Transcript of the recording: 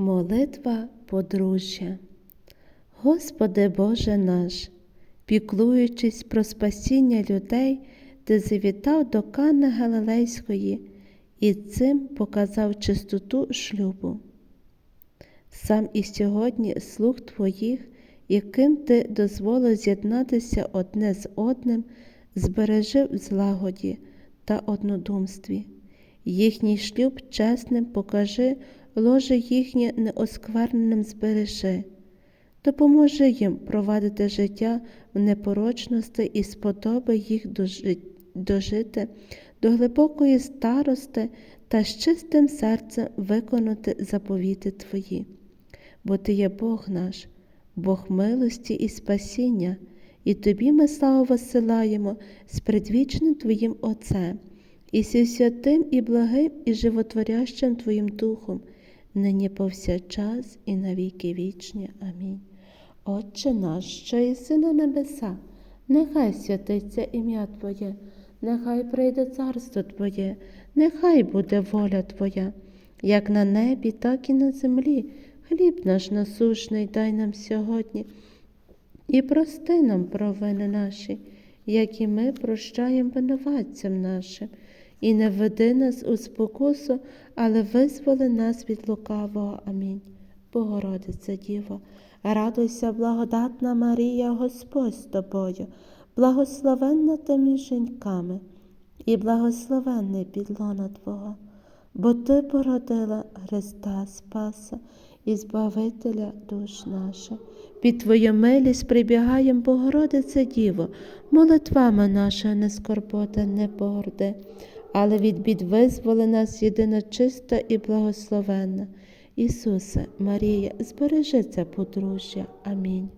Молитва подружжя. Господи Боже наш, піклуючись про спасіння людей, Ти завітав до Канни Галилейської і цим показав чистоту шлюбу. Сам і сьогодні слуг Твоїх, яким Ти дозволив з'єднатися одне з одним, збережи в злагоді та однодумстві. Їхній шлюб чесним покажи, ложе їхнє неоскверненим збережи. Допоможи їм провадити життя в непорочності і сподоби їх дожити до глибокої старости та з чистим серцем виконати заповіти Твої. Бо Ти є Бог наш, Бог милості і спасіння, і Тобі ми славу висилаємо з предвічним Твоїм Отцем, і зі святим і благим і животворящим Твоїм Духом, нині повсякчас і навіки вічні. Амінь. Отче наш, що єси на небеса, нехай святиться ім'я Твоє, нехай прийде царство Твоє, нехай буде воля Твоя, як на небі, так і на землі. Хліб наш насушний дай нам сьогодні, і прости нам провини наші, як і ми прощаємо винуватцям нашим, і не веди нас у спокусу, але визволи нас від лукавого. Амінь. Богородице Діво, радуйся, благодатна Марія, Господь з тобою, благословенна ти між жінками, і благословенний підлона Твого, бо Ти породила Христа Спаса і Збавителя душ наших. Під Твою милість прибігаєм, Богородице Діво, молитвами наша не скорбота, не погорди, але від бід визволи нас єдина чиста і благословенна. Ісусе, Марія, збережи це подружжя. Амінь.